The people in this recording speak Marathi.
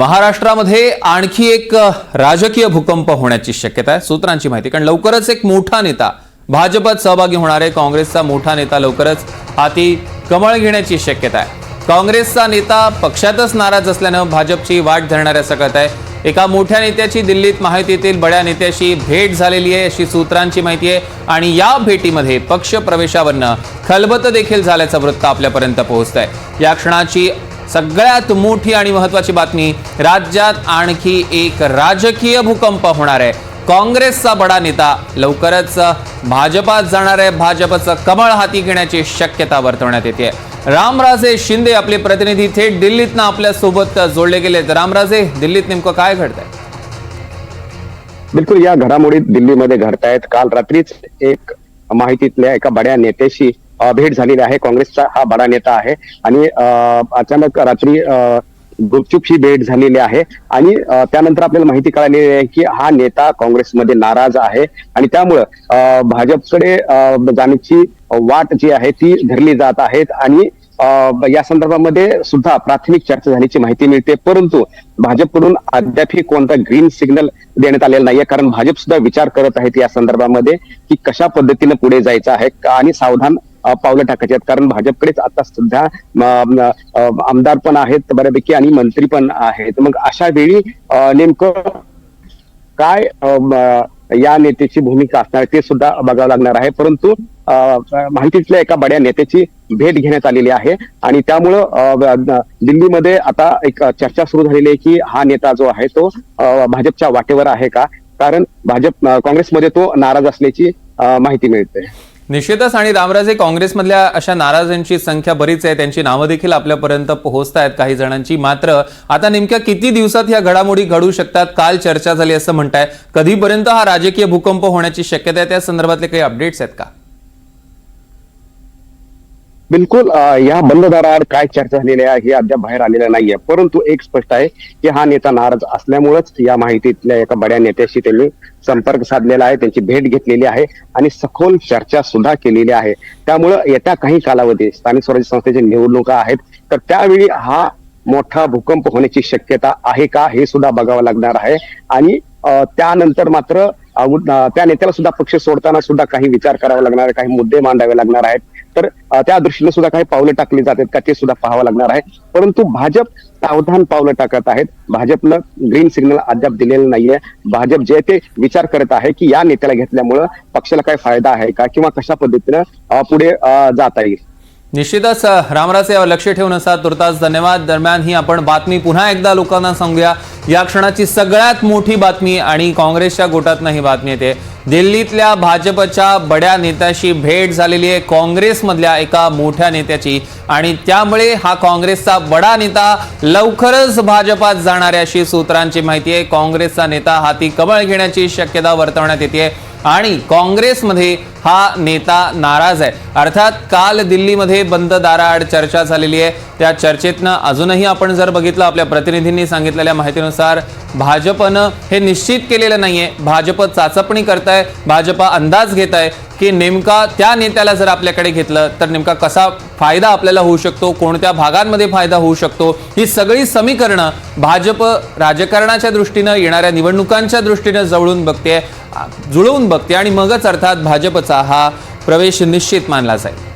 महाराष्ट्रामध्ये आणखी एक राजकीय भूकंप होण्याची शक्यता आहे. सूत्रांची माहिती. कारण लवकरच एक मोठा नेता भाजपात सहभागी होणार आहे काँग्रेसचा मोठा नेता लवकरच हाती कमळ घेण्याची शक्यता आहे. काँग्रेसचा नेता पक्षातच नाराज असल्यानं भाजपची वाट धरणाऱ्या सकत आहे. एका मोठ्या नेत्याची दिल्लीत माहितीतील बड्या नेत्याशी भेट झालेली आहे अशी सूत्रांची माहिती आहे. आणि या भेटीमध्ये पक्ष प्रवेशावरनं खलबत देखील झाल्याचं वृत्त आपल्यापर्यंत पोहोचत आहे या क्षणाची सगळ्यात मोठी आणि महत्वाची बातमी राज्यात आणखी एक राजकीय भूकंप होणार आहे. काँग्रेसचा बडा नेता लवकरच भाजपात जाणार आहे. भाजपचं कमळ हाती घेण्याची शक्यता वर्तवण्यात येते. रामराजे शिंदे आपले प्रतिनिधी थेट दिल्लीतनं आपल्यासोबत जोडले तर रामराजे दिल्लीत नेमकं काय घडतंय? बिलकुल या घडामोडीत दिल्लीमध्ये घडतायत. काल रात्रीच एक माहितीतल्या एका बड्या नेत्याशी भेट झालेली आहे. काँग्रेसचा हा बडा नेता आहे. आणि अचानक रात्री गुपचूप ही भेट झालेली आहे. आणि त्यानंतर आपल्याला माहिती कळालेली आहे की हा नेता काँग्रेसमध्ये नाराज आहे. आणि त्यामुळं भाजपकडे जाण्याची वाट जी आहे ती धरली जात आहेत आणि या संदर्भामध्ये सुद्धा प्राथमिक चर्चा झाल्याची माहिती मिळते. परंतु भाजपकडून अद्यापही कोणता ग्रीन सिग्नल देण्यात आलेला नाहीये. कारण भाजप सुद्धा विचार करत आहेत या संदर्भामध्ये की कशा पद्धतीने पुढे जायचं आहे. आणि सावधान पावलं टाकायची आहेत. कारण भाजपकडेच आता सध्या आमदार पण आहेत बऱ्यापैकी आणि मंत्री पण आहेत. मग अशा वेळी नेमकं काय या नेत्याची भूमिका असणार ते सुद्धा बघावं लागणार आहे. परंतु माहितीतल्या एका बड्या नेत्याची भेट घेण्यात आलेली आहे. आणि त्यामुळं दिल्लीमध्ये आता एक चर्चा सुरू झालेली आहे की हा नेता जो आहे तो भाजपच्या वाटेवर आहे का? कारण भाजप काँग्रेसमध्ये तो नाराज असल्याची माहिती मिळते. निश्चितच आणि रामराजे काँग्रेसमधल्या अशा नाराजांची संख्या बरीच आहे. त्यांची नावं देखील आपल्यापर्यंत पोहोचत आहेत काही जणांची. मात्र आता नेमक्या किती दिवसात या घडामोडी घडू शकतात? काल चर्चा झाली असं म्हणताय. कधीपर्यंत हा राजकीय भूकंप होण्याची शक्यता आहे? त्या संदर्भातले काही अपडेट्स आहेत का? बिलकुल या बंद दाराआड काय चर्चा झालेली आहे हे अद्याप बाहेर आलेलं नाहीये. परंतु एक स्पष्ट आहे की हा नेता नाराज असल्यामुळेच या माहितीतल्या एका बड्या नेत्याशी त्यांनी संपर्क साधलेला आहे त्यांची भेट घेतलेली आहे आणि सखोल चर्चा सुद्धा केलेली आहे. त्यामुळं येत्या काही कालावधी स्थानिक स्वराज्य संस्थेच्या निवडणुका आहेत तर त्यावेळी हा मोठा भूकंप होण्याची शक्यता आहे का हे सुद्धा बघावं लागणार आहे. आणि त्यानंतर मात्र त्या नेत्याला सुद्धा पक्ष सोडताना सुद्धा काही विचार करावा लागणार आहे काही मुद्दे मांडावे लागणार आहेत. तर त्या दृष्टीने सुद्धा काही पावलं टाकली जातात का ते सुद्धा पाहावं लागणार आहे. परंतु भाजप सावधान पावलं टाकत आहेत. भाजपनं ग्रीन सिग्नल अद्याप दिलेलं नाहीये. भाजप जे ते विचार करत आहे की या नेत्याला घेतल्यामुळं पक्षाला काय फायदा आहे का किंवा कशा पद्धतीनं पुढे जाता येईल? निश्चितच रामराजे यावर लक्ष ठेवून असा तुर्तास धन्यवाद. दरम्यान ही आपण बातमी पुन्हा एकदा लोकांना सांगूया. या क्षणाची सगळ्यात मोठी बातमी आणि काँग्रेसच्या गोटातनं ही बातमी येते. दिल्लीतल्या भाजपच्या बड्या नेत्याशी भेट झालेली आहे काँग्रेसमधल्या एका मोठ्या नेत्याची. आणि त्यामुळे हा काँग्रेसचा बडा नेता लवकरच भाजपात जाणार अशी सूत्रांची माहिती आहे. काँग्रेसचा नेता हाती कमळ घेण्याची शक्यता वर्तवण्यात येते. आणि काँग्रेसमध्ये हा नेता नाराज आहे. अर्थात काल दिल्लीमध्ये बंद दाराआड चर्चा झालेली आहे. त्या चर्चेतनं अजूनही आपण जर बघितलं आपल्या प्रतिनिधींनी सांगितलेल्या माहितीनुसार भाजपनं हे निश्चित केलेलं नाही आहे भाजप चाचपणी करताय भाजप अंदाज घेत आहे की नेमका त्या नेत्याला जर आपल्याकडे घेतलं तर नेमका कसा फायदा आपल्याला होऊ शकतो? कोणत्या भागांमध्ये फायदा होऊ शकतो? ही सगळी समीकरणं भाजप राजकारणाच्या दृष्टीनं येणाऱ्या निवडणुकांच्या दृष्टीनं जवळून बघते जुळवून बघते आणि मगच अर्थात भाजपचा हा प्रवेश निश्चित मानला जाईल.